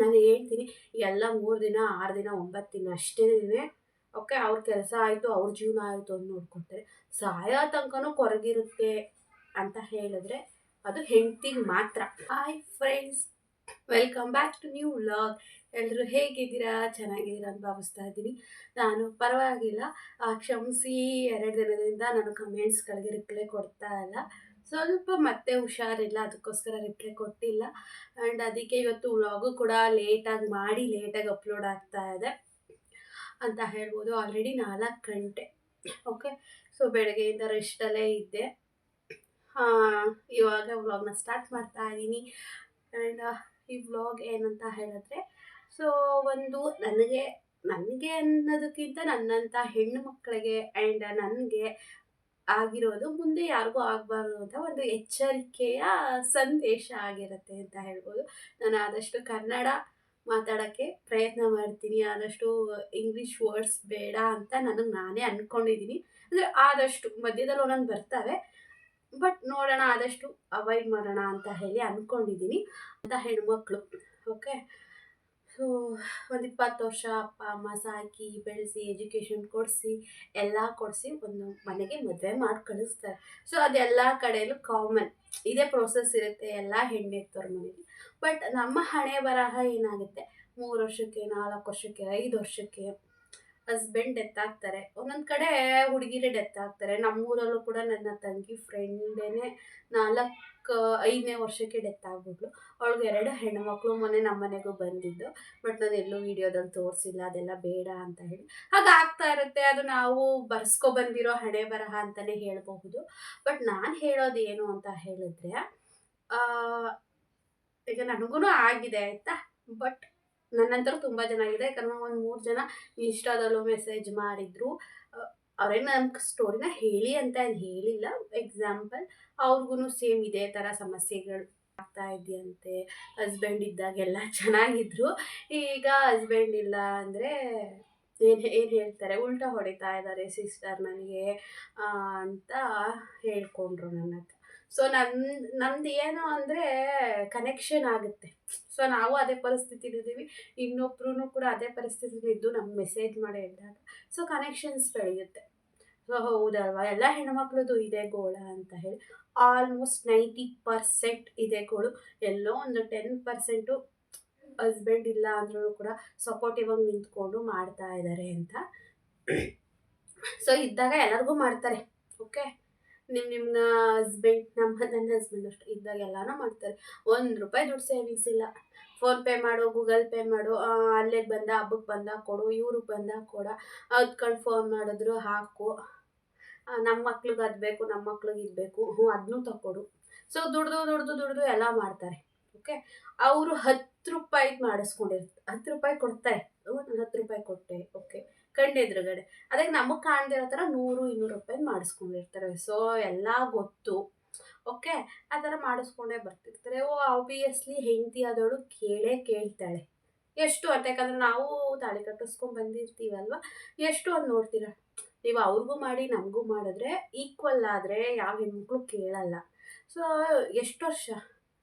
ನಾನು ಹೇಳ್ತೀನಿ ಎಲ್ಲ ಮೂರು ದಿನ, ಆರು ದಿನ, ಒಂಬತ್ತು ದಿನ ಅಷ್ಟೇ ಓಕೆ ಅವ್ರ ಕೆಲಸ ಆಯಿತು, ಅವ್ರ ಜೀವನ ಆಯಿತು ಅಂತ ನೋಡ್ಕೊತಾರೆ ಸಾಯೋ ತನಕನೂ ಕೊರಗಿರುತ್ತೆ ಅಂತ ಹೇಳಿದ್ರೆ ಅದು ಹೆಂಡ್ತಿಗೆ ಮಾತ್ರ. Hi friends welcome back to new vlog ಎಲ್ಲರೂ ಹೇಗಿದ್ದೀರಾ? ಚೆನ್ನಾಗಿದ್ದೀರಾ ಅಂತ ಭಾವಿಸ್ತಾ ಇದ್ದೀನಿ. ನಾನು ಪರವಾಗಿಲ್ಲ ಕ್ಷಮಿಸಿ, ಎರಡು ದಿನದಿಂದ ನಾನು ಕಮೆಂಟ್ಸ್ಗಳಿಗೆ ರಿಪ್ಲೈ ಕೊಡ್ತಾ ಇಲ್ಲ. ಸ್ವಲ್ಪ ಮತ್ತೆ ಹುಷಾರಿಲ್ಲ, ಅದಕ್ಕೋಸ್ಕರ ರಿಪ್ಲೈ ಕೊಟ್ಟಿಲ್ಲ. ಆ್ಯಂಡ್ ಅದಕ್ಕೆ ಇವತ್ತು ವ್ಲಾಗು ಕೂಡ ಲೇಟಾಗಿ ಮಾಡಿ ಲೇಟಾಗಿ ಅಪ್ಲೋಡ್ ಆಗ್ತಾ ಇದೆ ಅಂತ ಹೇಳ್ಬೋದು. ಆಲ್ರೆಡಿ ನಾಲ್ಕು ಗಂಟೆ. ಓಕೆ ಸೊ ಬೆಳಗ್ಗೆಯಿಂದ ರೆಸ್ಟಲ್ಲೇ ಇದ್ದೆ. ಇವಾಗ ವ್ಲಾಗ್ನ ಸ್ಟಾರ್ಟ್ ಮಾಡ್ತಾ ಇದ್ದೀನಿ. ಆ್ಯಂಡ್ ಈ ವ್ಲಾಗ್ ಏನಂತ ಹೇಳಿದ್ರೆ ಸೊ ಒಂದು ನನಗೆ ನನಗೆ ಅನ್ನೋದಕ್ಕಿಂತ ನನ್ನಂಥ ಹೆಣ್ಣು ಮಕ್ಕಳಿಗೆ ಆ್ಯಂಡ್ ನನಗೆ ಆಗಿರೋದು, ಮುಂದೆ ಯಾರಿಗೂ ಆಗಬಾರ್ದು ಅಂತ ಒಂದು ಎಚ್ಚರಿಕೆಯ ಸಂದೇಶ ಆಗಿರುತ್ತೆ ಅಂತ ಹೇಳ್ಬೋದು. ನಾನು ಆದಷ್ಟು ಕನ್ನಡ ಮಾತಾಡೋಕ್ಕೆ ಪ್ರಯತ್ನ ಮಾಡ್ತೀನಿ, ಆದಷ್ಟು ಇಂಗ್ಲೀಷ್ ವರ್ಡ್ಸ್ ಬೇಡ ಅಂತ ನನಗೆ ನಾನೇ ಅಂದ್ಕೊಂಡಿದ್ದೀನಿ ಅಂದರೆ ಆದಷ್ಟು, ಮಧ್ಯದಲ್ಲಿ ಒಂದೊಂದು ಬರ್ತವೆ, ಬಟ್ ನೋಡೋಣ, ಆದಷ್ಟು ಅವಾಯ್ಡ್ ಮಾಡೋಣ ಅಂತ ಹೇಳಿ ಅಂದ್ಕೊಂಡಿದ್ದೀನಿ ಅಂತ ಹೆಣ್ಮಕ್ಳು ಓಕೆ ಸೊ ಒಂದು ಇಪ್ಪತ್ತು ವರ್ಷ ಅಪ್ಪ, ಅಮ್ಮ ಸಾಕಿ, ಬೆಳೆಸಿ ಎಜುಕೇಷನ್ ಕೊಡಿಸಿ, ಎಲ್ಲ ಕೊಡಿಸಿ ಒಂದು ಮನೆಗೆ ಮದುವೆ ಮಾಡಿ ಕಳಿಸ್ತಾರೆ. ಸೊ ಅದೆಲ್ಲ ಕಡೆಯಲ್ಲೂ ಕಾಮನ್ ಇದೇ ಪ್ರೋಸೆಸ್ ಇರುತ್ತೆ, ಎಲ್ಲ ಹೆಣ್ಣೆತ್ತವ್ರ ಮನೇಲಿ ಬಟ್ ನಮ್ಮ ಹಣೆ ಬರಹ ಏನಾಗುತ್ತೆ? ಮೂರು ವರ್ಷಕ್ಕೆ, ನಾಲ್ಕು ವರ್ಷಕ್ಕೆ, ಐದು ವರ್ಷಕ್ಕೆ. ಹಸ್ಬೆಂಡ್ ಡೆತ್ ಆಗ್ತಾರೆ. ಒಂದೊಂದು ಕಡೆ ಹುಡುಗಿರೇ ಡೆತ್ ಆಗ್ತಾರೆ. ನಮ್ಮೂರಲ್ಲೂ ಕೂಡ ನನ್ನ ತಂಗಿ ಫ್ರೆಂಡೇನೆ ನಾಲ್ಕು, ಐದನೇ ವರ್ಷಕ್ಕೆ ಡೆತ್ ಆಗ್ಬಿಟ್ಲು. ಅವಳಿಗೆ ಎರಡು ಹೆಣ್ಮಕ್ಳು ಮೊನ್ನೆ ನಮ್ಮ ಮನೆಗೂ ಬಂದಿದ್ದು. ಬಟ್ ನಾನು ಎಲ್ಲೂ ವಿಡಿಯೋದಲ್ಲಿ ತೋರಿಸಿಲ್ಲ. ಅದೆಲ್ಲ ಬೇಡ ಅಂತ ಹೇಳಿ. ಹಾಗೆ ಆಗ್ತಾ ಇರುತ್ತೆ. ಅದು ನಾವು ಬರ್ಸ್ಕೊ ಬಂದಿರೋ ಹಣೆ ಬರಹ ಅಂತಲೇ ಹೇಳಬಹುದು. ಬಟ್ ನಾನು ಹೇಳೋದು ಏನು ಅಂತ ಹೇಳಿದ್ರೆ ಈಗ ನನಗೂ ಆಗಿದೆ ಆಯಿತಾ? ಬಟ್ ನನ್ನಂತರ ತುಂಬ ಜನ ಆಗಿದೆ ಯಾಕಂದ್ರೆ ಒಂದು ಮೂರು ಜನ ಇನ್ಸ್ಟಾದಲ್ಲೂ ಮೆಸೇಜ್ ಮಾಡಿದ್ರು. ಅವ್ರೇನು ನಮ್ಮ ಸ್ಟೋರಿನ ಹೇಳಿ ಅಂತ ಏನು ಹೇಳಿಲ್ಲ. ಎಕ್ಸಾಂಪಲ್ ಅವ್ರಿಗೂ ಸೇಮ್ ಇದೇ ಥರ ಸಮಸ್ಯೆಗಳು ಆಗ್ತಾ ಇದೆಯಂತೆ. ಹಸ್ಬೆಂಡ್ ಇದ್ದಾಗೆಲ್ಲ ಚೆನ್ನಾಗಿದ್ರು. ಈಗ ಹಸ್ಬೆಂಡ್ ಇಲ್ಲ ಅಂದರೆ ಏನು ಏನು ಹೇಳ್ತಾರೆ? ಉಲ್ಟಾ ಹೊಡಿತಾ ಇದ್ದಾರೆ ಸಿಸ್ಟರ್ ನನಗೆ ಅಂತ ಹೇಳ್ಕೊಂಡ್ರು ನನ್ನ ಹತ್ರ ಸೊ ನನ್ನ ನಮ್ದು ಏನು ಅಂದರೆ ಕನೆಕ್ಷನ್ ಆಗುತ್ತೆ. ಸೊ ನಾವು ಅದೇ ಪರಿಸ್ಥಿತಿಲಿದ್ದೀವಿ ಇನ್ನೊಬ್ರು ಕೂಡ ಅದೇ ಪರಿಸ್ಥಿತಿಲಿ ಇದ್ದು ನಮ್ಗೆ ಮೆಸೇಜ್ ಮಾಡಿ ಹೇಳಿದಾಗ ಸೊ ಕನೆಕ್ಷನ್ಸ್ ಬೆಳೆಯುತ್ತೆ. ಸೊ ಹೌದಲ್ವಾ? ಎಲ್ಲ ಹೆಣ್ಮಕ್ಳದ್ದು ಇದೆ ಗೋಳ ಅಂತ ಹೇಳಿ ಆಲ್ಮೋಸ್ಟ್ ನೈಂಟಿ ಪರ್ಸೆಂಟ್ ಇದೆ ಗೋಳು. ಎಲ್ಲೋ ಒಂದು ಟೆನ್ ಪರ್ಸೆಂಟು ಹಸ್ಬೆಂಡ್ ಇಲ್ಲ ಅಂದ್ರೂ ಕೂಡ ಸಪೋರ್ಟಿವ್ ಆಗಿ ನಿಂತ್ಕೊಂಡು ಮಾಡ್ತಾ ಇದ್ದಾರೆ ಅಂತ. ಸೊ ಇದ್ದಾಗ ಎಲ್ಲರಿಗೂ ಮಾಡ್ತಾರೆ ಓಕೆ ನಿಮ್ಮ ನಿಮ್ಮ ಹಸ್ಬೆಂಡ್ ನಮ್ಮ ನನ್ನ ಹಸ್ಬೆಂಡ್ ಅಷ್ಟು. ಇದ್ದಾಗ ಮಾಡ್ತಾರೆ. ಒಂದು ರೂಪಾಯಿ ದುಡ್ಡು ಸೇವಿಂಗ್ಸ್ ಇಲ್ಲ. ಫೋನ್ಪೇ ಮಾಡು ಗೂಗಲ್ ಪೇ ಮಾಡು ಅಲ್ಲೇ ಅಲ್ಲಿಗೆ ಬಂದ ಹಬ್ಬಕ್ಕೆ ಬಂದಾಗ ಕೊಡು, ಇವ್ರಿಗೆ ಬಂದಾಗ ಕೊಡ. ಅದ್ಕೊಂಡು ಫೋನ್ ಮಾಡಿದ್ರು, ಹಾಕು. ನಮ್ಮ ಮಕ್ಳಿಗೆ ಅದು ಬೇಕು ನಮ್ಮ ಮಕ್ಳಿಗೆ ಇದು ಬೇಕು. ಹ್ಞೂ ಅದನ್ನೂ ತಗೊಡು ಸೊ ದುಡ್ದು ದುಡ್ದು ದುಡ್ದು ಎಲ್ಲ ಮಾಡ್ತಾರೆ. ಓಕೆ? ಅವರು ಹತ್ತು ರೂಪಾಯಿಗೆ ಮಾಡಿಸ್ಕೊಂಡಿರ್ತಾರೆ ಹತ್ತು ರೂಪಾಯಿ ಕೊಡ್ತಾರೆ. ಹತ್ತು ರೂಪಾಯಿ ಕೊಟ್ಟೆ. ಓಕೆ? ಕಣ್ಣೆದುರುಗಡೆ ಅದಕ್ಕೆ ನಮಗೆ ಕಾಣ್ದಿರೋ ಥರ ನೂರು, ಇನ್ನೂರು ರೂಪಾಯಿ ಮಾಡಿಸ್ಕೊಂಡಿರ್ತಾರೆ. ಸೊ ಎಲ್ಲ ಗೊತ್ತು. ಓಕೆ ಆ ಥರ ಮಾಡಿಸ್ಕೊಂಡೇ ಬರ್ತಿರ್ತಾರೆ. ಓ ಆಬ್ವಿಯಸ್ಲಿ ಹೆಂಡತಿ ಆದವಳು ಕೇಳೇ ಕೇಳ್ತಾಳೆ. ಎಷ್ಟು ಅಂತ ಯಾಕಂದ್ರೆ ನಾವು ತಾಳಿ ಕಟ್ಟಿಸ್ಕೊಂಡು ಬಂದಿರ್ತೀವಲ್ವ? ಎಷ್ಟು ಅಂತ ನೋಡ್ತೀರ? ನೀವು ಅವ್ರಿಗೂ ಮಾಡಿ, ನಮಗೂ ಮಾಡಿದ್ರೆ ಈಕ್ವಲ್ ಆದರೆ ಯಾವ ಹೆಣ್ಮಕ್ಳು ಕೇಳಲ್ಲ. ಸೊ ಎಷ್ಟು ವರ್ಷ?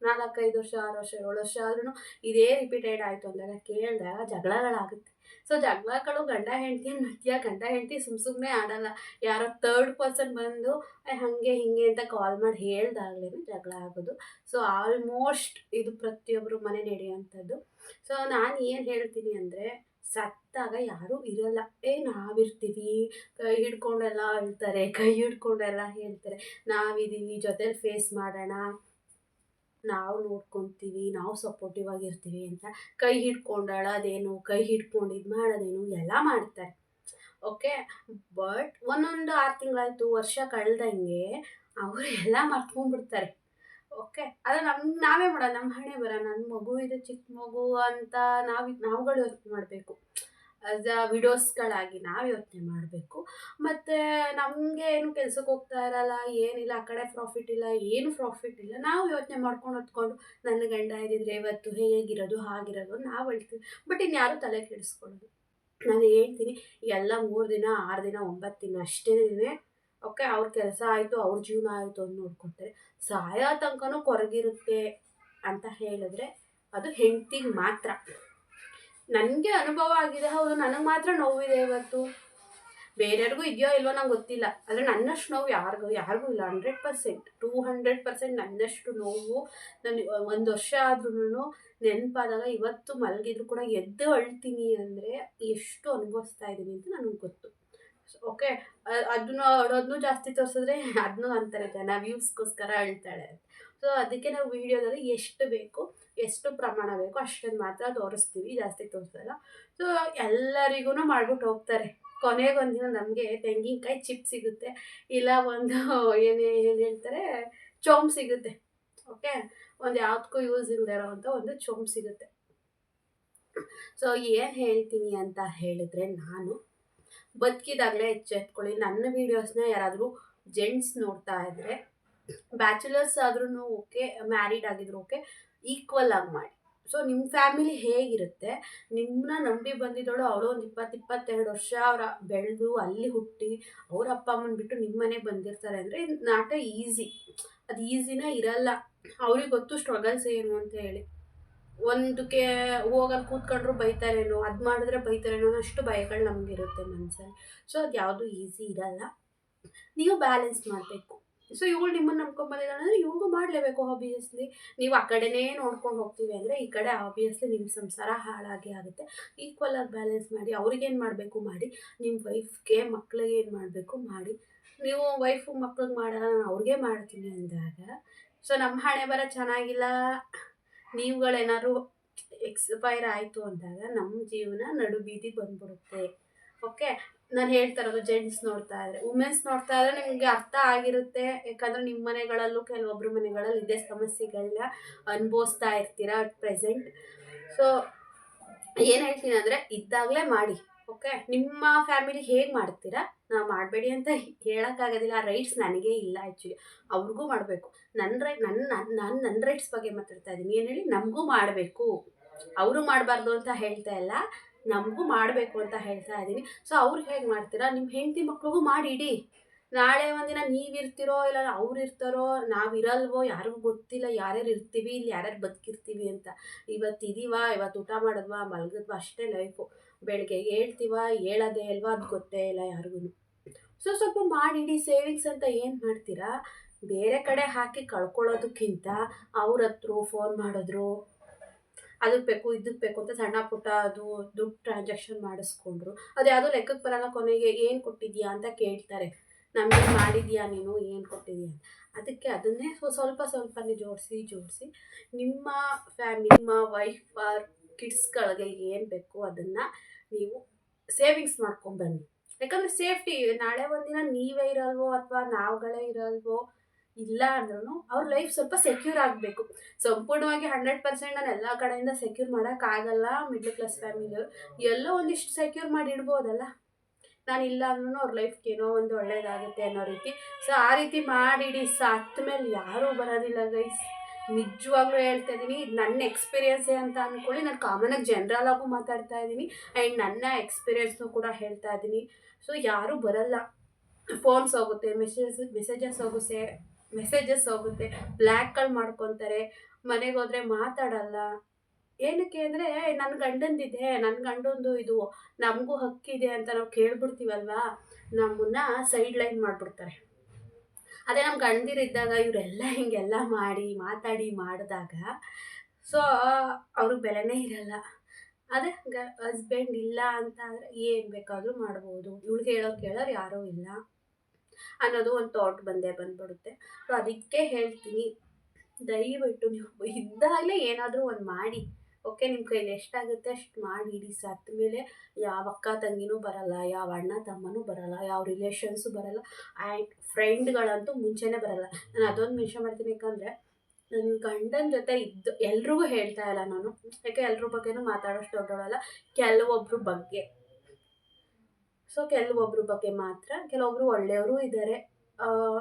ನಾಲ್ಕೈದು ವರ್ಷ, ಆರು ವರ್ಷ, ಏಳು ವರ್ಷ ಆದ್ರೂ ಇದೇ ರಿಪೀಟೆಡ್ ಆಯಿತು ಅಂದಾಗ ಕೇಳಿದಾಗ ಜಗಳಗಳಾಗುತ್ತೆ. ಸೊ ಜಗಳಗಳು ಗಂಡ ಹೆಂಡತಿ ಮಧ್ಯ ಗಂಡ ಹೆಂಡತಿ ಸುಮ್ ಸುಮ್ಮನೆ ಆಡಲ್ಲ. ಯಾರೋ ತರ್ಡ್ ಪರ್ಸನ್ ಬಂದು "ಏ, ಹಾಗೆ ಹಿಂಗೆ ಅಂತ ಕಾಲ್ ಮಾಡಿ ಹೇಳ್ದಾಗ್ಲೇ ಜಗಳ ಆಗೋದು. ಸೊ ಆಲ್ಮೋಸ್ಟ್ ಇದು ಪ್ರತಿಯೊಬ್ಬರು ಮನೆ ನಡೆಯುವಂಥದ್ದು. ಸೊ ನಾನು ಏನು ಹೇಳ್ತೀನಿ ಅಂದರೆ ಸತ್ತಾಗ ಯಾರೂ ಇರಲ್ಲ. ಏ ನಾವಿರ್ತೀವಿ. ಕೈ ಹಿಡ್ಕೊಂಡೆಲ್ಲ ಹೇಳ್ತಾರೆ ಕೈ ಹಿಡ್ಕೊಂಡೆಲ್ಲ ಹೇಳ್ತಾರೆ. ನಾವಿದ್ದೀವಿ ಜೊತೆಲಿ ಫೇಸ್ ಮಾಡೋಣ. ನಾವು ನೋಡ್ಕೊತೀವಿ, ನಾವು ಸಪೋರ್ಟಿವ್ ಆಗಿರ್ತೀವಿ ಅಂತ ಕೈ ಹಿಡ್ಕೊಂಡು ಅಳೋದೇನು, ಕೈ ಹಿಡ್ಕೊಂಡು ಇದು ಮಾಡೋದೇನು ಎಲ್ಲ ಮಾಡ್ತಾರೆ. ಓಕೆ ಬಟ್ ಒಂದೊಂದು ಆರು ತಿಂಗಳಾಯ್ತು, ವರ್ಷ ಕಳೆದಂಗೆ ಅವರು ಎಲ್ಲ ಮರ್ತ್ಕೊಂಡ್ಬಿಡ್ತಾರೆ. ಓಕೆ ಅದು ನಮ್ಗೆ ನಾವೇ ಮಾಡೋದು ನಮ್ಮ ಹಣೆ ಬರ ನನ್ನ ಮಗು ಇದು ಚಿಕ್ಕ ಮಗು ಅಂತ ನಾವು, ನಾವುಗಳು ಮಾಡಬೇಕು. ವಿಡೋಸ್ಗಳಾಗಿ ನಾವು ಯೋಚನೆ ಮಾಡಬೇಕು. ಮತ್ತು ನಮಗೆ ಏನು ಕೆಲ್ಸಕ್ಕೆ ಹೋಗ್ತಾ ಇರಲ್ಲ, ಏನಿಲ್ಲ, ಆ ಕಡೆ ಪ್ರಾಫಿಟ್ ಇಲ್ಲ, ಏನು ಪ್ರಾಫಿಟ್ ಇಲ್ಲ, ನಾವು ಯೋಚನೆ ಮಾಡ್ಕೊಂಡು ಹೊತ್ಕೊಂಡು ನನ್ನ ಗಂಡ ಇದ್ದಿದ್ರೆ ಇವತ್ತು ಹೇಗಿರೋದು, ಹಾಗಿರೋದು ನಾವು ಹೇಳ್ತೀವಿ. ಬಟ್ ಇನ್ಯಾರೂ ತಲೆ ಕೆಡಿಸ್ಕೊಳ್ಳೋದು? ನಾನು ಹೇಳ್ತೀನಿ ಎಲ್ಲ ಮೂರು ದಿನ, ಆರು ದಿನ, ಒಂಬತ್ತು ದಿನ ಅಷ್ಟೇ ಓಕೆ ಅವ್ರ ಕೆಲಸ ಆಯಿತು, ಅವ್ರ ಜೀವನ ಆಯಿತು ಅಂತ ನೋಡ್ಕೊತಾರೆ. ಸಾಯೋ ತನಕನೂ ಕೊರಗಿರುತ್ತೆ ಅಂತ ಹೇಳಿದ್ರೆ ಅದು ಹೆಂಡ್ತಿಗೆ ಮಾತ್ರ. ನನಗೆ ಅನುಭವ ಆಗಿದೆ. ಹೌದು, ನನಗೆ ಮಾತ್ರ ನೋವಿದೆ ಇವತ್ತು. ಬೇರೆಯವ್ರಿಗೂ ಇದೆಯೋ ಇಲ್ವೋ ನಂಗೆ ಗೊತ್ತಿಲ್ಲ. ಆದರೆ ನನ್ನಷ್ಟು ನೋವು ಯಾರಿಗೂ ಯಾರಿಗೂ ಇಲ್ಲ. Hundred percent, two hundred percent ನನ್ನಷ್ಟು ನೋವು. ನಾನು ಒಂದು ವರ್ಷ ಆದ್ರೂ ನೆನಪಾದಾಗ ಇವತ್ತು ಮಲಗಿದ್ರು ಕೂಡ ಎದ್ದು ಅಳ್ತೀನಿ ಅಂದರೆ ಎಷ್ಟು ಅನುಭವಿಸ್ತಾ ಇದ್ದೀನಿ ಅಂತ ನನಗೆ ಗೊತ್ತು. ಓಕೆ ಅದನ್ನು ಅಳೋದನ್ನು ಜಾಸ್ತಿ ತೋರಿಸಿದ್ರೆ ಅದನ್ನೂ ಅಂತಾರೆ, ಜನ ವ್ಯೂಸ್ಗೋಸ್ಕರ ಅಳ್ತಾಳೆ ಸೊ ಅದಕ್ಕೆ ನಾವು ವೀಡಿಯೋದಲ್ಲಿ ಎಷ್ಟು ಬೇಕು, ಎಷ್ಟು ಪ್ರಮಾಣ ಬೇಕು ಅಷ್ಟನ್ನು ಮಾತ್ರ ತೋರಿಸ್ತೀವಿ, ಜಾಸ್ತಿ ತೋರಿಸಲ್ಲ. ಸೊ ಎಲ್ಲರಿಗೂ ಮಾಡ್ಬಿಟ್ಟು ಹೋಗ್ತಾರೆ. ಕೊನೆಗೊಂದಿನ ನಮಗೆ ತೆಂಗಿನಕಾಯಿ ಚಿಪ್ ಸಿಗುತ್ತೆ, ಇಲ್ಲ ಒಂದು ಏನೇ ಏನು ಹೇಳ್ತಾರೆ, ಚೋಮ್ ಸಿಗುತ್ತೆ. ಓಕೆ ಒಂದು ಯಾವುದಕ್ಕೂ ಯೂಸ್ ಇಲ್ಲದೆ ಇರೋವಂಥ ಒಂದು ಚೋಮ್ ಸಿಗುತ್ತೆ. ಸೊ ಏನು ಹೇಳ್ತೀನಿ ಅಂತ ಹೇಳಿದ್ರೆ ನಾನು ಬದುಕಿದಾಗಲೇ ಎಚ್ಚೆತ್ಕೊಳ್ಳಿ. ನನ್ನ ವೀಡಿಯೋಸ್ನ ಯಾರಾದರೂ ಜೆಂಟ್ಸ್ ನೋಡ್ತಾ ಇದ್ದರೆ ಬ್ಯಾಚುಲರ್ಸ್ ಆದ್ರೂ ಓಕೆ, ಮ್ಯಾರಿಡ್ ಆಗಿದ್ರು ಓಕೆ, ಈಕ್ವಲ್ ಆಗಿ ಮಾಡಿ. ಸೊ ನಿಮ್ಮ ಫ್ಯಾಮಿಲಿ ಹೇಗಿರುತ್ತೆ? ನಿಮ್ಮನ್ನ ನಂಬಿ ಬಂದಿದ್ದವಳು ಅವಳು ಒಂದು ಇಪ್ಪತ್ತು ಇಪ್ಪತ್ತೆರಡು ವರ್ಷ ಅವರ ಬೆಳೆದು ಅಲ್ಲಿ ಹುಟ್ಟಿ ಅವ್ರ ಅಪ್ಪ ಅಮ್ಮನ ಬಿಟ್ಟು ನಿಮ್ಮ ಮನೆಗೆ ಬಂದಿರ್ತಾರೆ ಅಂದರೆ ನಾಟ ಈಸಿ. ಅದು ಈಸಿನ ಇರಲ್ಲ. ಅವ್ರಿಗೆ ಗೊತ್ತು ಸ್ಟ್ರಗಲ್ಸ್ ಏನು ಅಂತ ಹೇಳಿ. ಒಂದಕ್ಕೆ ಹೋಗಲ್ಲಿ ಕೂತ್ಕೊಂಡ್ರು ಬೈತಾರೇನೋ, ಅದು ಮಾಡಿದ್ರೆ ಬೈತಾರೇನೋ ಅಷ್ಟು ಭಯಗಳು ನಮಗಿರುತ್ತೆ ಮನಸ್ಸಲ್ಲಿ ಸೊ, ಅದು ಯಾವುದು ಈಸಿ ಇರಲ್ಲ. ನೀವು ಬ್ಯಾಲೆನ್ಸ್ ಮಾಡಬೇಕು. ಸೊ ಇವಳು ನಿಮ್ಮನ್ನು ನಂಬ್ಕೊಂಬಂದಿದ್ದಾಳೆ ಅಂದರೆ ಇವ್ರಿಗೂ ಮಾಡಲೇಬೇಕು ಆಬ್ವಿಯಸ್ಲಿ ನೀವು ಆ ಕಡೆನೇ ನೋಡ್ಕೊಂಡು ಹೋಗ್ತೀವಿ ಅಂದರೆ ಈ ಕಡೆ ಆಬ್ವಿಯಸ್ಲಿ ನಿಮ್ಮ ಸಂಸಾರ ಹಾಳಾಗಿ ಆಗುತ್ತೆ. ಈಕ್ವಲ್ ಆಗಿ ಬ್ಯಾಲೆನ್ಸ್ ಮಾಡಿ ಅವ್ರಿಗೇನು ಮಾಡಬೇಕು ಮಾಡಿ ನಿಮ್ಮ ವೈಫ್ಗೆ ಮಕ್ಳಿಗೆ ಏನು ಮಾಡಬೇಕು ಮಾಡಿ. ನೀವು ವೈಫು ಮಕ್ಳಿಗೆ ಮಾಡಲ್ಲ, ನಾನು ಅವ್ರಿಗೆ ಮಾಡ್ತೀನಿ ಅಂದಾಗ ಸೊ ನಮ್ಮ ಹಣೆ ಬರ ಚೆನ್ನಾಗಿಲ್ಲ. ನೀವುಗಳೇನಾದ್ರು ಎಕ್ಸ್ಪೈರ್ ಆಯಿತು ಅಂದಾಗ ನಮ್ಮ ಜೀವನ ನಡು ಬೀದಿಗೆ ಬಂದ್ಬಿಡುತ್ತೆ. ಓಕೆ, ನಾನು ಹೇಳ್ತಾ ಇರೋದು ಜೆಂಟ್ಸ್ ನೋಡ್ತಾ ಇದ್ರೆ. ವುಮೆನ್ಸ್ ನೋಡ್ತಾ ಇದ್ರೆ ನಿಮಗೆ ಅರ್ಥ ಆಗಿರುತ್ತೆ. ಯಾಕಂದ್ರೆ ನಿಮ್ಮ ಮನೆಗಳಲ್ಲೂ ಕೆಲವೊಬ್ಬರು ಮನೆಗಳಲ್ಲಿ ಇದೇ ಸಮಸ್ಯೆಗಳನ್ನ ಅನುಭವಿಸ್ತಾ ಇರ್ತೀರಾ ಅಟ್ ಪ್ರೆಸೆಂಟ್ ಸೊ ಏನು ಹೇಳ್ತೀನಿ ಅಂದರೆ ಇದ್ದಾಗಲೇ ಮಾಡಿ, ಓಕೆ? ನಿಮ್ಮ ಫ್ಯಾಮಿಲಿ ಹೇಗೆ ಮಾಡ್ತೀರಾ? ನಾವು ಮಾಡಬೇಡಿ ಅಂತ ಹೇಳೋಕ್ಕಾಗೋದಿಲ್ಲ ಆ ರೈಟ್ಸ್ ನನಗೆ ಇಲ್ಲ ಆ್ಯಕ್ಚುಲಿ ಅವ್ರಿಗೂ ಮಾಡಬೇಕು. ನನ್ನ ರೈಟ್ ನನ್ನ ನಾನು ನನ್ನ ರೈಟ್ಸ್ ಬಗ್ಗೆ ಮಾತಾಡ್ತಾ ಇದ್ದೀನಿ. ಏನು ಹೇಳಿ? ನಮಗೂ ಮಾಡಬೇಕು. ಅವರು ಮಾಡಬಾರ್ದು ಅಂತ ಹೇಳ್ತಾ ಇಲ್ಲ. ನಮಗೂ ಮಾಡಬೇಕು ಅಂತ ಹೇಳ್ತಾ ಇದ್ದೀನಿ. ಸೊ ಅವ್ರಿಗೆ ಹೇಗೆ ಮಾಡ್ತೀರಾ? ನಿಮ್ಮ ಹೆಂಡತಿ ಮಕ್ಳಿಗೂ ಮಾಡಿ ಇಡಿ. ನಾಳೆ ಒಂದಿನ ನೀವಿರ್ತಿರೋ ಇಲ್ಲ ಅವ್ರು ಇರ್ತಾರೋ, ನಾವು ಇರಲ್ವೋ, ಯಾರಿಗೂ ಗೊತ್ತಿಲ್ಲ, ಯಾರ್ಯಾರು ಇರ್ತೀವಿ, ಇಲ್ಲಿ ಯಾರ್ಯಾರು ಬದುಕಿರ್ತೀವಿ ಅಂತ. ಇವತ್ತು ಇದೀವ ಇವತ್ತು ಊಟ ಮಾಡಿದ್ವಾ, ಮಲಗಿದ್ವಾ, ಅಷ್ಟೇ ಲೈಫು ಬೆಳಗ್ಗೆ ಹೇಳ್ತೀವ, ಹೇಳೋದೇ ಅಲ್ವಾ ಅದು ಗೊತ್ತೇ ಇಲ್ಲ ಯಾರಿಗೂ ಸೊ ಸ್ವಲ್ಪ ಮಾಡಿಡಿ ಸೇವಿಂಗ್ಸ್ ಅಂತ ಏನು ಮಾಡ್ತೀರಾ? ಬೇರೆ ಕಡೆ ಹಾಕಿ ಕಳ್ಕೊಳ್ಳೋದಕ್ಕಿಂತ ಅವ್ರ ಹತ್ರ ಫೋನ್ ಮಾಡಿದ್ರು ಅದಕ್ಕೆ ಬೇಕು ಇದಕ್ಕೆ ಬೇಕು ಅಂತ ಸಣ್ಣ ಪುಟ್ಟ ಅದು ದುಡ್ಡು ಟ್ರಾನ್ಸಾಕ್ಷನ್ ಮಾಡಿಸ್ಕೊಂಡ್ರು. ಅದು ಯಾವುದೋ ಲೆಕ್ಕಕ್ಕೆ ಬರಲ್ಲ ಕೊನೆಗೆ, ಏನು ಕೊಟ್ಟಿದ್ಯಾ? ಅಂತ ಕೇಳ್ತಾರೆ. ನಮಗೆ ಮಾಡಿದ್ಯಾ ನೀನು? ಏನು ಕೊಟ್ಟಿದ್ಯಾ? ಅದಕ್ಕೆ ಅದನ್ನೇ ಸ್ವಲ್ಪ ಸ್ವಲ್ಪನೇ ಜೋಡಿಸಿ ಜೋಡಿಸಿ ನಿಮ್ಮ ಫ್ಯಾಮಿಲಿ ನಿಮ್ಮ ವೈಫ್ ಆರ್ ಕಿಡ್ಸ್ಗಳಿಗೆ ಏನು ಬೇಕು ಅದನ್ನು ನೀವು ಸೇವಿಂಗ್ಸ್ ಮಾಡ್ಕೊಂಡ್ಬನ್ನಿ ಯಾಕಂದರೆ ಸೇಫ್ಟಿ ನಾಳೆ ಒಂದಿನ ನೀವೇ ಇರಲ್ವೋ ಅಥವಾ ನಾವುಗಳೇ ಇರಲ್ವೋ ಇಲ್ಲ ಅಂದ್ರೂ, ಅವ್ರ ಲೈಫ್ ಸ್ವಲ್ಪ ಸೆಕ್ಯೂರ್ ಆಗಬೇಕು. ಸಂಪೂರ್ಣವಾಗಿ ಹಂಡ್ರೆಡ್ ಪರ್ಸೆಂಟ್ ನಾನು ಎಲ್ಲ ಕಡೆಯಿಂದ ಸೆಕ್ಯೂರ್ ಮಾಡೋಕ್ಕಾಗಲ್ಲ ಮಿಡ್ಲ್ ಕ್ಲಾಸ್ ಫ್ಯಾಮಿಲಿ ಎಲ್ಲೋ ಒಂದಿಷ್ಟು ಸೆಕ್ಯೂರ್ ಮಾಡಿ ಇಡ್ಬೋದಲ್ಲ. ನಾನು ಇಲ್ಲ ಅಂದ್ರೂ ಅವ್ರ ಲೈಫ್ಗೆ ಏನೋ ಒಂದು ಒಳ್ಳೇದಾಗುತ್ತೆ ಅನ್ನೋ ರೀತಿ. ಸೊ ಆ ರೀತಿ ಮಾಡಿಡಿ ಸತ್ತ ಮೇಲೆ ಯಾರೂ ಬರೋದಿಲ್ಲ ಗೈಸ್ ನಿಜವಾಗ್ಲೂ ಹೇಳ್ತಾ ಇದ್ದೀನಿ, ಇದು ನನ್ನ ಎಕ್ಸ್ಪೀರಿಯನ್ಸೇ ಅಂತ ಅಂದ್ಕೊಳ್ಳಿ ನಾನು ಕಾಮನಾಗಿ ಜನರಲ್ ಆಗು ಮಾತಾಡ್ತಾ ಇದ್ದೀನಿ. ಆ್ಯಂಡ್ ನನ್ನ ಎಕ್ಸ್ಪೀರಿಯನ್ಸ್ನು ಕೂಡ ಹೇಳ್ತಾ ಇದ್ದೀನಿ. ಸೊ ಯಾರೂ ಬರಲ್ಲ. ಫೋನ್ಸ್ ಹೋಗುತ್ತೆ ಮೆಸೇಜಸ್ ಮೆಸೇಜಸ್ ಹೋಗುತ್ತೆ. ಮೆಸೇಜಸ್ ಹೋಗುತ್ತೆ ಬ್ಲ್ಯಾಕ್ಗಳು ಮಾಡ್ಕೊತಾರೆ, ಮನೆಗೆ ಹೋದರೆ ಮಾತಾಡಲ್ಲ. ಏನಕ್ಕೆ ಅಂದರೆ ನನ್ನ ಗಂಡಂದಿದೆ ನನ್ನ ಗಂಡಂದು ಇದು ನಮಗೂ ಹಕ್ಕಿದೆ ಅಂತ ನಾವು ಕೇಳ್ಬಿಡ್ತೀವಲ್ವಾ? ನಮ್ಮನ್ನ ಸೈಡ್ ಲೈನ್ ಮಾಡಿಬಿಡ್ತಾರೆ. ಅದೇ ನಮ್ಮ ಗಂಡಿರಿದ್ದಾಗ ಇವರೆಲ್ಲ ಹಿಂಗೆಲ್ಲ ಮಾಡಿ, ಮಾತಾಡಿ, ಮಾಡಿದಾಗ ಸೊ ಅವ್ರಿಗೆ ಬೆಲೆನೇ ಇರಲ್ಲ. ಅದೇ ಗ ಹಸ್ಬೆಂಡ್ ಇಲ್ಲ ಅಂತ ಅಂದರೆ ಏನು ಬೇಕಾದರೂ ಮಾಡ್ಬೋದು. ಇವ್ಳಿಗೆ ಹೇಳೋರು ಕೇಳೋರು ಯಾರೂ ಇಲ್ಲ. ಅನ್ನೋದು ಒಂದು ಥಾಟ್ ಬಂದೇ ಬಂದ್ಬಿಡುತ್ತೆ. ಸೊ ಅದಕ್ಕೆ ಹೇಳ್ತೀನಿ, ದಯವಿಟ್ಟು ನೀವು ಇದ್ದಾಗಲೇ ಏನಾದರೂ ಒಂದು ಮಾಡಿ. ಓಕೆ ನಿಮ್ಮ ಕೈಲಿ ಎಷ್ಟಾಗುತ್ತೆ ಅಷ್ಟು ಮಾಡಿ ಇಡಿ. ಸತ್ತ ಮೇಲೆ ಯಾವ ಅಕ್ಕ ತಂಗಿನೂ ಬರಲ್ಲ, ಯಾವ ಅಣ್ಣ ತಮ್ಮನೂ ಬರಲ್ಲ, ಯಾವ ರಿಲೇಷನ್ಸು ಬರಲ್ಲ ಆ್ಯಂಡ್ ಫ್ರೆಂಡ್ಗಳಂತೂ ಮುಂಚೆನೇ ಬರಲ್ಲ. ನಾನು ಅದೊಂದು ಮೆನ್ಷನ್ ಮಾಡ್ತೀನಿ, ಯಾಕಂದರೆ ನನ್ನ ಗಂಡನ ಜೊತೆ ಇದ್ದು ಎಲ್ರಿಗೂ ಹೇಳ್ತಾ ಇಲ್ಲ ನಾನು. ಯಾಕೆ ಎಲ್ರ ಬಗ್ಗೆನೂ ಮಾತಾಡೋಷ್ಟು ದೊಡ್ಡವಳಲ್ಲ ಕೆಲವೊಬ್ಬರು ಬಗ್ಗೆ. ಸೊ ಕೆಲವೊಬ್ಬರ ಬಗ್ಗೆ ಮಾತ್ರ ಕೆಲವೊಬ್ಬರು ಒಳ್ಳೆಯವರು ಇದ್ದಾರೆ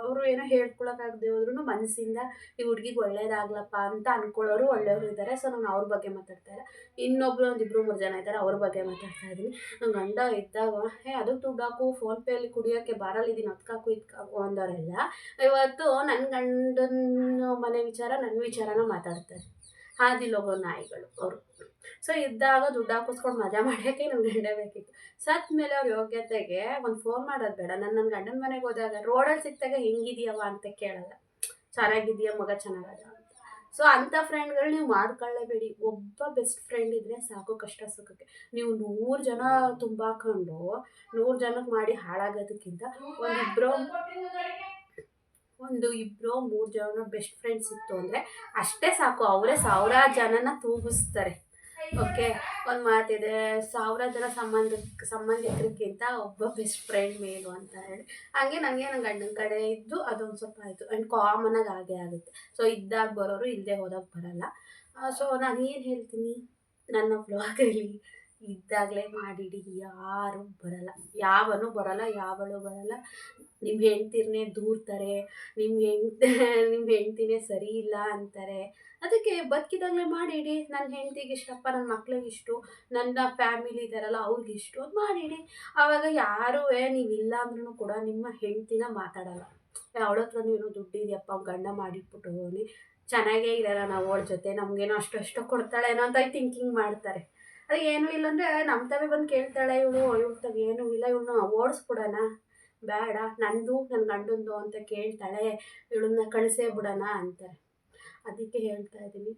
ಅವರು ಏನೋ ಹೇಳ್ಕೊಳಕ್ಕಾಗದೆ ಹೋದ್ರು ಮನಸ್ಸಿಂದ ಈ ಹುಡ್ಗಿಗೆ ಒಳ್ಳೇದಾಗ್ಲಪ್ಪ ಅಂತ ಅಂದ್ಕೊಳ್ಳೋರು ಒಳ್ಳೆಯವರು ಇದ್ದಾರೆ ಸೊ ನಾನು ಅವ್ರ ಬಗ್ಗೆ ಮಾತಾಡ್ತಾ ಇಲ್ಲ. ಇನ್ನೊಬ್ರು ಒಂದು ಇಬ್ಬರು ಮೂರು ಜನ ಇದ್ದಾರೆ ಅವ್ರ ಬಗ್ಗೆ ಮಾತಾಡ್ತಾ ಇದ್ದೀನಿ ನನ್ನ ಗಂಡ ಇದ್ದಾಗ, ಹೇ ಅದಕ್ಕೆ ದುಡ್ಡು ಹಾಕು ಫೋನ್ಪೇಯಲ್ಲಿ ಕುಡಿಯೋಕ್ಕೆ ಬಾರಲ್ಲಿದ್ದೀನಿ ಅದಕ್ಕಾಕು ಇದಕ್ಕಾಕು ಅಂದವರೆಲ್ಲ. ಇವತ್ತು ನನ್ನ ಗಂಡನ ಮನೆ ವಿಚಾರ ನನ್ನ ವಿಚಾರನ ಮಾತಾಡ್ತಾರೆ. ಹಾದಿಲೋಗೋ ನಾಯಿಗಳು ಅವರು. ಸೊ ಇದ್ದಾಗ ದುಡ್ಡು ಹಾಕಿಸ್ಕೊಂಡು ಮಜಾ ಮಾಡೋಕ್ಕೆ ನನ್ನ ಗಂಡ ಬೇಕಿತ್ತು. ಸತ್ ಮೇಲೆ ಅವ್ರ ಯೋಗ್ಯತೆಗೆ ಒಂದು ಫೋನ್ ಮಾಡೋದು ಬೇಡ. ನಾನು ನನ್ನ ಗಂಡನ ಮನೆಗೆ ಹೋದಾಗ ರೋಡಲ್ಲಿ ಸಿಕ್ತಾಗ ಹೆಂಗಿದೆಯವ ಅಂತ ಕೇಳಲ್ಲ. ಚೆನ್ನಾಗಿದೆಯ? ಮಗ ಚೆನ್ನಾಗದ ಅಂತ. ಸೊ ಅಂಥ ಫ್ರೆಂಡ್ಗಳು ನೀವು ಮಾಡ್ಕೊಳ್ಳೇಬೇಡಿ. ಒಬ್ಬ ಬೆಸ್ಟ್ ಫ್ರೆಂಡ್ ಇದ್ದರೆ ಸಾಕು ಕಷ್ಟ ಸುಖಕ್ಕೆ. ನೀವು ನೂರು ಜನ ತುಂಬಾಕೊಂಡು, ನೂರು ಜನಕ್ಕೆ ಮಾಡಿ ಹಾಳಾಗೋದಕ್ಕಿಂತ ಒಂದಿಬ್ಬರು ಒಂದು ಇಬ್ಬರು ಮೂರು ಜನ ಬೆಸ್ಟ್ ಫ್ರೆಂಡ್ಸ್ ಇತ್ತು ಅಂದರೆ ಅಷ್ಟೇ ಸಾಕು. ಅವರೇ ಸಾವಿರಾರು ಜನನ ತೂಗಿಸ್ತಾರೆ. ಓಕೆ ಒಂದು ಮಾತಿದೆ ಸಾವಿರ ಜನ ಸಂಬಂಧ ಸಂಬಂಧಿಕರಿಗಿಂತ ಒಬ್ಬ ಬೆಸ್ಟ್ ಫ್ರೆಂಡ್ ಮೇಲು ಅಂತ ಹೇಳಿ. ಹಂಗೆ ನನಗೆ ನನ್ನ ಗಂಡನ ಕಡೆ ಇದ್ದು ಅದೊಂದು ಸ್ವಲ್ಪ ಆಯಿತು. ಆ್ಯಂಡ್ ಕಾಮನಾಗಿ ಹಾಗೆ ಆಗುತ್ತೆ. ಸೊ ಇದ್ದಾಗ ಬರೋರು ಇಲ್ಲದೆ ಹೋದಾಗ ಬರಲ್ಲ. ಸೊ ನಾನು ಏನು ಹೇಳ್ತೀನಿ? ನನ್ನ ಬ್ಲಾಗಲ್ಲಿ ಇದ್ದಾಗಲೇ ಮಾಡಿಡಿ, ಯಾರು ಬರಲ್ಲ. ಯಾವನು ಬರಲ್ಲ, ಯಾವಳು ಬರಲ್ಲ. ನಿಮ್ಮ ಹೆಂಡ್ತಿರ್ನೇ ದೂರ್ತಾರೆ ನಿಮ್ಮ ಹೆಂಡ್ತಿ ನಿಮ್ಮ ಹೆಂಡ್ತಿನೇ ಸರಿ ಇಲ್ಲ ಅಂತಾರೆ. ಅದಕ್ಕೆ ಬದುಕಿದಾಗಲೇ ಮಾಡಿಡಿ. ನನ್ನ ಹೆಂಡ್ತಿಗೆ ಇಷ್ಟಪ್ಪ ನನ್ನ ಮಕ್ಳಿಗೆ ಇಷ್ಟು, ನನ್ನ ಫ್ಯಾಮಿಲಿ ಇದ್ದಾರಲ್ಲ ಅವ್ರಿಗೆ ಇಷ್ಟು ಅದು ಮಾಡಿಡಿ. ಆವಾಗ ಯಾರೂ ನೀವಿಲ್ಲ ಅಂದ್ರೂ ಕೂಡ ನಿಮ್ಮ ಹೆಂಡ್ತಿನ ಮಾತಾಡಲ್ಲ. ಅವಳ ಹತ್ರ ನೀನು ದುಡ್ಡಿದೆಯಪ್ಪ ಅವ್ನು ಗಂಡ ಮಾಡಿಟ್ಬಿಟ್ಟು ಹೋಗಿ ಚೆನ್ನಾಗೇ ಇರಲ್ಲ ನಾವು ಅವಳ ಜೊತೆ. ನಮಗೇನೋ ಅಷ್ಟು ಅಷ್ಟು ಕೊಡ್ತಾಳೆ ಏನೋ ಅಂತ ಥಿಂಕಿಂಗ್ ಮಾಡ್ತಾರೆ. ಅದು ಇಲ್ಲ ಇಲ್ಲಾಂದರೆ ನಮ್ಮ ತವೇ ಬಂದು ಕೇಳ್ತಾಳೆ ಇವಳು. ಇವಳು ತಗ ಏನೂ ಇಲ್ಲ, ಇವಳನ್ನ ಓಡಿಸ್ಬಿಡೋಣ. ಬೇಡ, ನಂದು ನನ್ನ ಗಂಡಂದು ಅಂತ ಕೇಳ್ತಾಳೆ. ಇವಳನ್ನ ಕಳಿಸೇ ಬಿಡೋಣ ಅಂತಾರೆ. ಅದಕ್ಕೆ ಹೇಳ್ತಾ ಇದ್ದೀನಿ.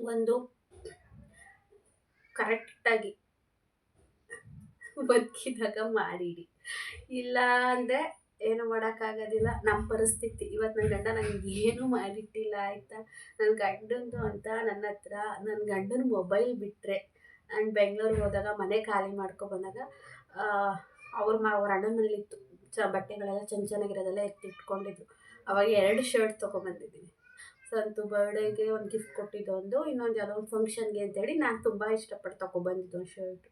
ಒಂದು ಕರೆಕ್ಟಾಗಿ ಬದುಕಿದಾಗ ಮಾಡಿಡಿ. ಇಲ್ಲ ಅಂದರೆ ಏನು ಮಾಡೋಕ್ಕಾಗೋದಿಲ್ಲ. ನಮ್ಮ ಪರಿಸ್ಥಿತಿ. ಇವತ್ತು ನನ್ನ ಗಂಡ ನನಗೆ ಏನೂ ಮಾಡಿಟ್ಟಿಲ್ಲ, ಆಯಿತಾ? ನನ್ನ ಗಂಡಂದು ಅಂತ ನನ್ನ ಹತ್ರ ನನ್ನ ಗಂಡನ ಮೊಬೈಲ್ ಬಿಟ್ಟರೆ ನಾನು ಬೆಂಗ್ಳೂರಿಗೆ ಹೋದಾಗ, ಮನೆ ಖಾಲಿ ಮಾಡ್ಕೊ ಬಂದಾಗ ಅವ್ರ ಮ, ಅವ್ರ ಅಣ್ಣನ ಮನೇಲಿತ್ತು ಚ, ಬಟ್ಟೆಗಳೆಲ್ಲ ಚೆನ್ನ ಚೆನ್ನಾಗಿರೋದೆಲ್ಲ ಎತ್ತಿಟ್ಕೊಂಡಿದ್ರು. ಅವಾಗ ಎರಡು ಶರ್ಟ್ ತೊಗೊಂಬಂದಿದ್ದೀನಿ. ಸಂತು ಬರ್ಡೇಗೆ ಒಂದು ಗಿಫ್ಟ್ ಕೊಟ್ಟಿದ್ದು ಒಂದು ಇನ್ನೊಂದು ಯಾವುದೋ ಒಂದು ಫಂಕ್ಷನ್ಗೆ ಅಂತೇಳಿ ನಾನು ತುಂಬ ಇಷ್ಟಪಟ್ಟು ತೊಗೊಬಂದಿದ್ದು ಒಂದು ಶರ್ಟ್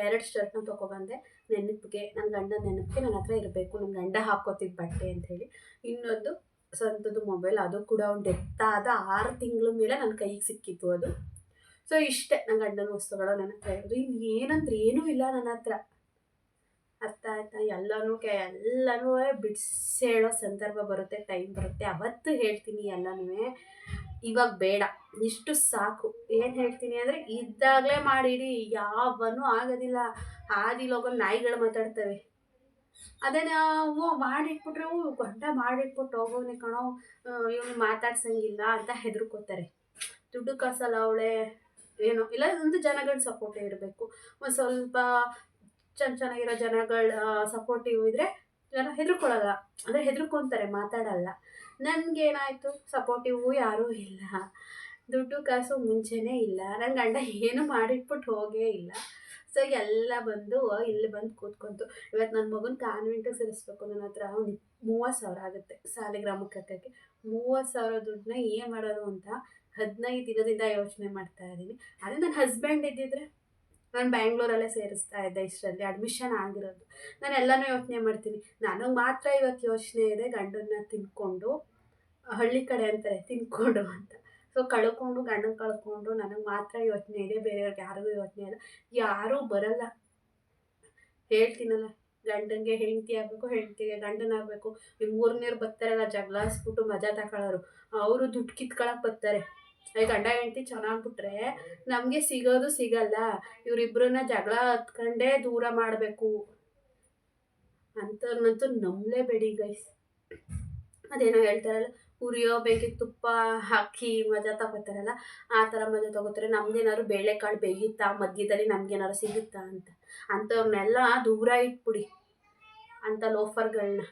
ಎರಡು ಶರ್ಟ್ನ ತೊಗೊಬಂದೆ ನೆನಪಿಗೆ ನನ್ನ ಗಂಡ ನೆನಪಿಗೆ ನನ್ನ ಹತ್ರ ಇರಬೇಕು. ನನ್ನ ಗಂಡ ಹಾಕೋತಿದ್ದ ಬಟ್ಟೆ ಅಂತ ಹೇಳಿ ಇನ್ನೊಂದು ಸ್ವಂತದ್ದು ಮೊಬೈಲ್ ಅದು ಕೂಡ ಒಂದು ಡೆತ್ತಾದ ಆರು ತಿಂಗಳ ಮೇಲೆ ನನ್ನ ಕೈಗೆ ಸಿಕ್ಕಿತ್ತು ಅದು. ಸೊ ಇಷ್ಟೇ ನನ್ನ ಗಂಡನ ವಸ್ತುಗಳು ನನ್ನ ಹತ್ರ ಇರೋದು. ಇನ್ನು ಏನಂದ್ರೆ ಏನೂ ಇಲ್ಲ ನನ್ನ ಹತ್ರ. ಅರ್ಥ ಆಯ್ತಾ? ಎಲ್ಲನೂ ಕೆ, ಎಲ್ಲನೂ ಬಿಡಿಸಿ ಸಂದರ್ಭ ಬರುತ್ತೆ ಟೈಮ್ ಬರುತ್ತೆ. ಅವತ್ತು ಹೇಳ್ತೀನಿ ಎಲ್ಲನೂ ಇವಾಗ ಬೇಡ. ಇಷ್ಟು ಸಾಕು. ಏನು ಹೇಳ್ತೀನಿ ಅಂದರೆ ಇದ್ದಾಗಲೇ ಮಾಡಿಡಿ. ಯಾವನೂ ಆಗೋದಿಲ್ಲ. ಆದಿಲೋಗ ನಾಯಿಗಳು ಮಾತಾಡ್ತವೆ. ಅದೇ ನಾವು ಮಾಡಿಟ್ಬಿಟ್ರೆ ಗಂಡ ಮಾಡಿಟ್ಬಿಟ್ಟು ಹೋಗೋನೆ ಕಣೋ. ಇವನು ಮಾತಾಡ್ಸಂಗಿಲ್ಲ ಅಂತ ಹೆದರ್ಕೋತಾರೆ. ದುಡ್ಡು ಕಾಸಲ್ಲ ಅವಳೆ. ಏನೋ, ಇಲ್ಲ, ಒಂದು ಜನಗಳ ಸಪೋರ್ಟೇ ಇರಬೇಕು. ಒಂದು ಸ್ವಲ್ಪ ಚೆನ್ನ ಚೆನ್ನಾಗಿರೋ ಜನಗಳ ಸಪೋರ್ಟಿವ್ ಇದ್ದರೆ ಜನ ಹೆದರ್ಕೊಳ್ಳಲ್ಲ. ಅಂದರೆ ಹೆದರ್ಕೊತಾರೆ, ಮಾತಾಡಲ್ಲ. ನನಗೇನಾಯಿತು? ಸಪೋರ್ಟಿವು ಯಾರೂ ಇಲ್ಲ. ದುಡ್ಡು ಕಾಸು ಮುಂಚೆನೇ ಇಲ್ಲ. ನನ್ನ ಗಂಡ ಏನು ಮಾಡಿಟ್ಬಿಟ್ಟು ಹೋಗೇ ಇಲ್ಲ. ಸೊ ಎಲ್ಲ ಬಂದು ಇಲ್ಲಿ ಬಂದು ಕೂತ್ಕೊಂತು. ಇವತ್ತು ನನ್ನ ಮಗನ ಕಾನ್ವೆಂಟಿಗೆ ಸೇರಿಸ್ಬೇಕು. ನನ್ನ ಹತ್ರ ಒಂದು ಮೂವತ್ತು ಸಾವಿರ ಆಗುತ್ತೆ ಸಾಲಿಗ್ರಾಮಕ್ಕೆ ಮೂವತ್ತು ಸಾವಿರ ದುಡ್ಡನ್ನ ಏನು ಮಾಡೋದು ಅಂತ ಹದಿನೈದು ದಿನದಿಂದ ಯೋಚನೆ ಮಾಡ್ತಾ ಇದ್ದೀನಿ. ಅದೇ ನನ್ನ ಹಸ್ಬೆಂಡ್ ಇದ್ದಿದ್ರೆ ನಾನು ಬ್ಯಾಂಗ್ಳೂರಲ್ಲೇ ಸೇರಿಸ್ತಾ ಇದ್ದೆ ಇಷ್ಟರಲ್ಲಿ ಅಡ್ಮಿಷನ್ ಆಗಿರೋದು. ನಾನು ಎಲ್ಲನೂ ಯೋಚನೆ ಮಾಡ್ತೀನಿ. ನನಗೆ ಮಾತ್ರ ಇವತ್ತು ಯೋಚನೆ ಇದೆ ಗಂಡನ್ನ ತಿನ್ಕೊಂಡು, ಹಳ್ಳಿ ಕಡೆ ಅಂತಾರೆ ತಿನ್ಕೊಂಡು ಅಂತ. ಸೊ ಕಳ್ಕೊಂಡು, ಗಂಡನ ಕಳ್ಕೊಂಡು ನನಗೆ ಮಾತ್ರ ಯೋಚನೆ ಇದೆ, ಬೇರೆಯವ್ರಿಗೆ ಯಾರಿಗೂ ಯೋಚನೆ ಇಲ್ಲ. ಯಾರೂ ಬರಲ್ಲ. ಹೇಳ್ತೀನಲ್ಲ, ಗಂಡನಿಗೆ ಹೆಂಡತಿ ಆಗಬೇಕು, ಹೆಂಡತಿಗೆ ಗಂಡನಾಗಬೇಕು ಈ ಮೂರನೇರು ಬರ್ತಾರಲ್ಲ ಜಗಳಾಡ್ಸ್ಬಿಟ್ಟು ಮಜಾ ತಗೊಳ್ಳೋರು ಅವರು ದುಡ್ಡು ಕಿತ್ಕೊಳಕ್ಕೆ ಬರ್ತಾರೆ. ಈ ಗಂಡ ಹೆಂಡತಿ ಚೆನ್ನಾಗ್ಬಿಟ್ರೆ ನಮಗೆ ಸಿಗೋದು ಸಿಗಲ್ಲ. ಇವರಿಬ್ಬರನ್ನ ಜಗಳ ಹತ್ಕೊಂಡೇ ದೂರ ಮಾಡಬೇಕು ಅಂಥವ್ರನ್ನಂತೂ ನಂಬಲೇಬೇಡಿ ಗೈಸ್ ಅದೇನೋ ಹೇಳ್ತಾರಲ್ಲ, ಉರಿಯೋ ಬೇಕಿಗೆ ತುಪ್ಪ ಹಾಕಿ ಮಜಾ ತಗೋತಾರಲ್ಲ, ಆ ಥರ ಮಜಾ ತಗೋತಾರೆ. ನಮ್ದೇನಾದ್ರು ಬೇಳೆಕಾಳು ಬೇಯುತ್ತಾ, ಮಧ್ಯದಲ್ಲಿ ನಮ್ಗೇನಾದ್ರು ಸಿಗುತ್ತಾ ಅಂತ. ಅಂಥವ್ರನ್ನೆಲ್ಲ ದೂರ ಇಟ್ಬಿಡಿ ಅಂಥ ಲೋಫರ್ಗಳನ್ನ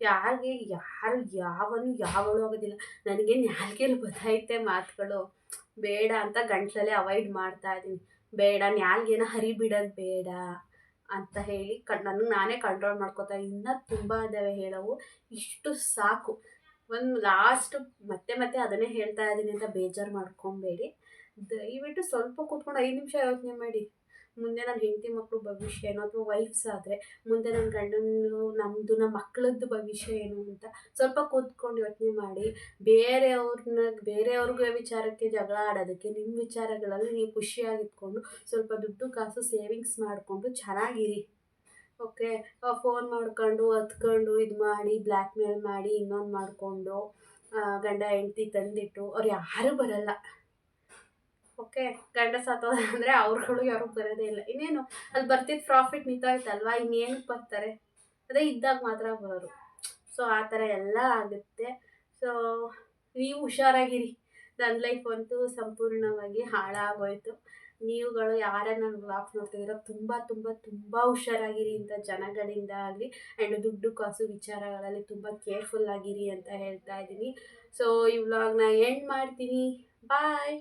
ಯಾರಿಗೆ ಯಾರು ಯಾವನು ಯಾವಳು ಆಗೋದಿಲ್ಲ. ನನಗೆ ನಾಲ್ಗೆಲ್ಲಿ ಗೊತ್ತಾಯ್ತೆ ಮಾತುಗಳು. ಬೇಡ ಅಂತ ಗಂಟ್ಲಲ್ಲೇ ಅವಾಯ್ಡ್ ಮಾಡ್ತಾ ಇದ್ದೀನಿ. ಬೇಡ, ನಾಲ್ಗೆನ ಹರಿಬಿಡೋದು ಬೇಡ ಅಂತ ಹೇಳಿ ಕ, ನನಗೆ ನಾನೇ ಕಂಟ್ರೋಲ್ ಮಾಡ್ಕೋತಾ ಇನ್ನೂ ತುಂಬ ಇದ್ದಾವೆ ಹೇಳೋವು. ಇಷ್ಟು ಸಾಕು. ಒಂದು ಲಾಸ್ಟ್ ಮತ್ತೆ ಮತ್ತೆ ಅದನ್ನೇ ಹೇಳ್ತಾ ಇದ್ದೀನಿ ಅಂತ ಬೇಜಾರು ಮಾಡ್ಕೊಬೇಡಿ. ದಯವಿಟ್ಟು ಸ್ವಲ್ಪ ಕೂತ್ಕೊಂಡು ಐದು ನಿಮಿಷ ಯೋಚನೆ ಮಾಡಿ. ಮುಂದೆ ನನ್ನ ಹೆಂಡತಿ ಮಕ್ಕಳು ಭವಿಷ್ಯ ಏನು ಅಥವಾ ವೈಫ್ಸ್ ಆದರೆ, ಮುಂದೆ ನನ್ನ ಗಂಡನೂ ನಮ್ಮದು ನಮ್ಮ ಮಕ್ಕಳದ್ದು ಭವಿಷ್ಯ ಏನು ಅಂತ ಸ್ವಲ್ಪ ಕೂತ್ಕೊಂಡು ಯೋಚನೆ ಮಾಡಿ. ಬೇರೆಯವ್ರನ್ನ ಬೇರೆಯವ್ರಿಗೂ ವಿಚಾರಕ್ಕೆ ಜಗಳ ಆಡೋದಕ್ಕೆ ನಿಮ್ಮ ವಿಚಾರಗಳಲ್ಲಿ ನೀವು ಖುಷಿಯಾಗಿಟ್ಕೊಂಡು ಸ್ವಲ್ಪ ದುಡ್ಡು ಕಾಸು ಸೇವಿಂಗ್ಸ್ ಮಾಡಿಕೊಂಡು ಚೆನ್ನಾಗಿರಿ. ಓಕೆ ಫೋನ್ ಮಾಡ್ಕೊಂಡು, ಹತ್ಕೊಂಡು, ಇದು ಮಾಡಿ ಬ್ಲ್ಯಾಕ್ ಮೇಲ್ ಮಾಡಿ, ಇನ್ನೊಂದು ಮಾಡಿಕೊಂಡು ಗಂಡ, ಹೆಂಡತಿ ತಂದಿಟ್ಟು, ಅವ್ರು ಯಾರೂ ಬರಲ್ಲ. ಓಕೆ ಗಂಡ ಸತ್ತೋದ ಅಂದರೆ ಅವ್ರುಗಳು ಯಾರು ಬರೋದೇ ಇಲ್ಲ. ಇನ್ನೇನು, ಅಲ್ಲಿ ಬರ್ತಿದ್ದ ಪ್ರಾಫಿಟ್ ನಿಂತೋಯ್ತಲ್ವಾ ಇನ್ನೇನಕ್ಕೆ ಬರ್ತಾರೆ? ಅದೇ ಇದ್ದಾಗ ಮಾತ್ರ ಬರೋರು. ಸೊ ಆ ಥರ ಎಲ್ಲ ಆಗುತ್ತೆ. ಸೊ ನೀವು ಹುಷಾರಾಗಿರಿ. ನನ್ನ ಲೈಫ್ ಅಂತೂ ಸಂಪೂರ್ಣವಾಗಿ ಹಾಳಾಗೋಯ್ತು. ನೀವುಗಳು ಯಾರೇ ನನ್ನ ವ್ಲಾಗ್ಸ್ ನೋಡ್ತಿದ್ದೀರೋ, ತುಂಬ ತುಂಬ ತುಂಬ ಹುಷಾರಾಗಿರಿ ಇಂಥ ಜನಗಳಿಂದ ಆಗಲಿ ಆ್ಯಂಡ್ ದುಡ್ಡು, ಕಾಸು, ವಿಚಾರಗಳಲ್ಲಿ ತುಂಬ ಕೇರ್ಫುಲ್ ಆಗಿರಿ ಅಂತ ಹೇಳ್ತಾ ಇದ್ದೀನಿ. ಸೊ ಈ ವ್ಲಾಗ್ನ ಎಂಡ್ ಮಾಡ್ತೀನಿ. ಬಾಯ್